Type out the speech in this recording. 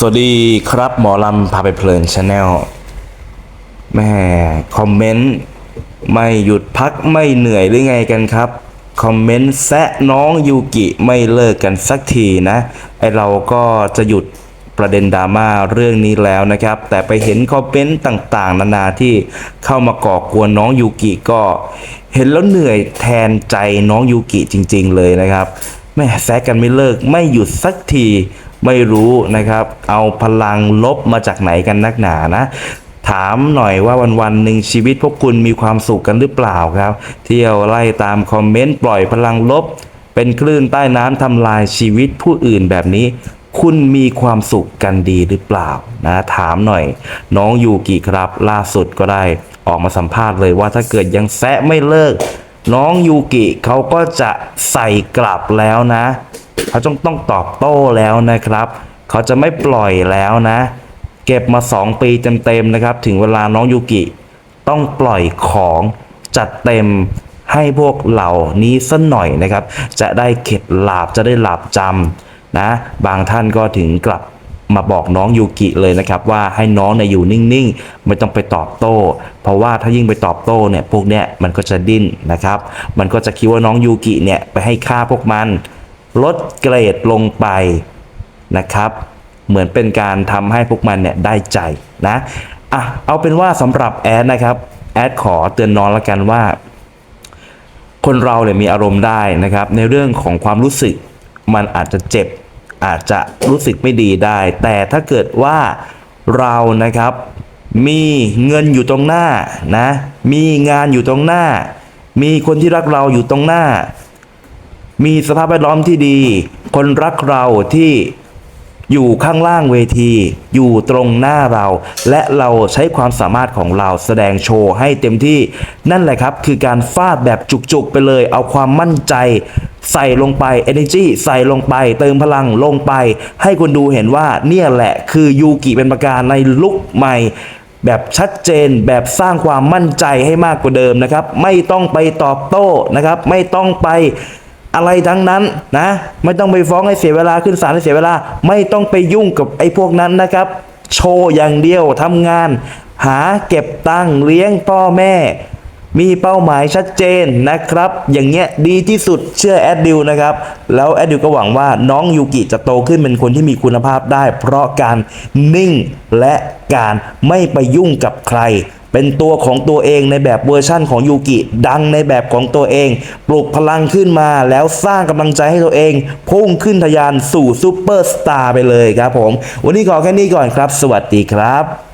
สวัสดีครับหมอลำพาไปเพลินชาแนลแม่คอมเมนต์ไม่หยุดพักไม่เหนื่อยหรือไงกันครับ คอมเมนต์แซะน้องยูกิไม่เลิกกันสักทีนะ ไอเราก็จะหยุดประเด็นดราม่าเรื่องนี้แล้วนะครับ แต่ไปเห็นคอมเมนต์ต่างๆ นานาที่เข้ามาก่อกวนน้องยูกิก็เห็นแล้วเหนื่อยแทนใจน้องยูกิจริง ๆ เลยนะครับแม่แซะกันไม่เลิกไม่หยุดสักที ไม่รู้นะครับ เอาพลังลบมาจากไหนกันนักหนานะถามหน่อยว่าวันวันหนึ่งชีวิตพวกคุณมีความสุขกันหรือเปล่าครับ เที่ยวไล่ตามคอมเมนต์ปล่อยพลังลบ เป็นคลื่นใต้น้ำทำลายชีวิตผู้อื่นแบบนี้ คุณมีความสุขกันดีหรือเปล่านะถามหน่อย น้องยูกิครับ ล่าสุดก็ได้ออกมาสัมภาษณ์เลยว่าถ้าเกิดยังแซะไม่เลิก น้องยูกิเขาก็จะใส่กลับแล้วนะ เขาต้องต้องตอบโต้แล้วนะครับ เขาจะไม่ปล่อยแล้วนะ เก็บมา 2 ปีเต็มๆนะครับ ถึงเวลาน้องยูกิต้องปล่อยของจัดเต็มให้พวกเหล่านี้สักหน่อยนะครับ จะได้เข็ดหลาบจะได้หลาบจำนะ บางท่านก็ถึงกลับมาบอกน้องยูกิเลยนะครับ ว่าให้น้องเนี่ยอยู่นิ่งๆ ไม่ต้องไปตอบโต้ เพราะว่าถ้ายิ่งไปตอบโต้เนี่ยพวกเนี้ยมันก็จะดิ้นนะครับ มันก็จะคิดว่าน้องยูกิเนี่ยไปให้ค่าพวกมัน ลดเกรดลงไปนะครับ เหมือนเป็นการทำให้พวกมันเนี่ยได้ใจนะอะเอาเป็นว่าสำหรับแอดนะครับ แอดขอเตือนน้องละกันว่า คนเราเนี่ยมีอารมณ์ได้นะครับ ในเรื่องของความรู้สึกมันอาจจะเจ็บ อาจจะรู้สึกไม่ดีได้ แต่ถ้าเกิดว่าเรานะครับ มีเงินอยู่ตรงหน้านะ มีงานอยู่ตรงหน้า มีคนที่รักเราอยู่ตรงหน้า มีสภาพแวดล้อมที่ดี คนรักเราที่อยู่ข้างล่างเวที อยู่ตรงหน้าเรา และเราใช้ความสามารถของเราแสดงโชว์ให้เต็มที่นั่นแหละครับ คือการฟาดแบบจุกๆไปเลย เอาความมั่นใจ ใส่ลงไป energy ใส่ลงไป เติมพลังลงไป ให้คนดูเห็นว่าเนี่ยแหละคือยูกิเป็นประการในลุคใหม่แบบชัดเจนแบบสร้างความมั่นใจให้มากกว่าเดิมนะครับ ไม่ต้องไปตอบโต้นะครับ ไม่ต้องไป อะไรทั้งนั้นนะ ไม่ต้องไปฟ้องให้เสียเวลาขึ้นศาลให้เสียเวลา ไม่ต้องไปยุ่งกับไอ้พวกนั้นนะครับ โชว์อย่างเดียวทำงาน หาเก็บตังค์เลี้ยงพ่อแม่ มีเป้าหมายชัดเจนนะครับ อย่างเงี้ยดีที่สุดเชื่อแอดดิวนะครับ แล้วแอดดิวก็หวังว่าน้องยูกิจะโตขึ้นเป็นคนที่มีคุณภาพได้ เพราะการนิ่งและการไม่ไปยุ่งกับใคร เป็นตัวของตัวเองในแบบเวอร์ชั่นของยูกิ ดังในแบบของตัวเอง ปลุกพลังขึ้นมาแล้วสร้างกำลังใจให้ตัวเอง พุ่งขึ้นทะยานสู่ซูเปอร์สตาร์ไปเลยครับผม วันนี้ขอแค่นี้ก่อนครับ สวัสดีครับ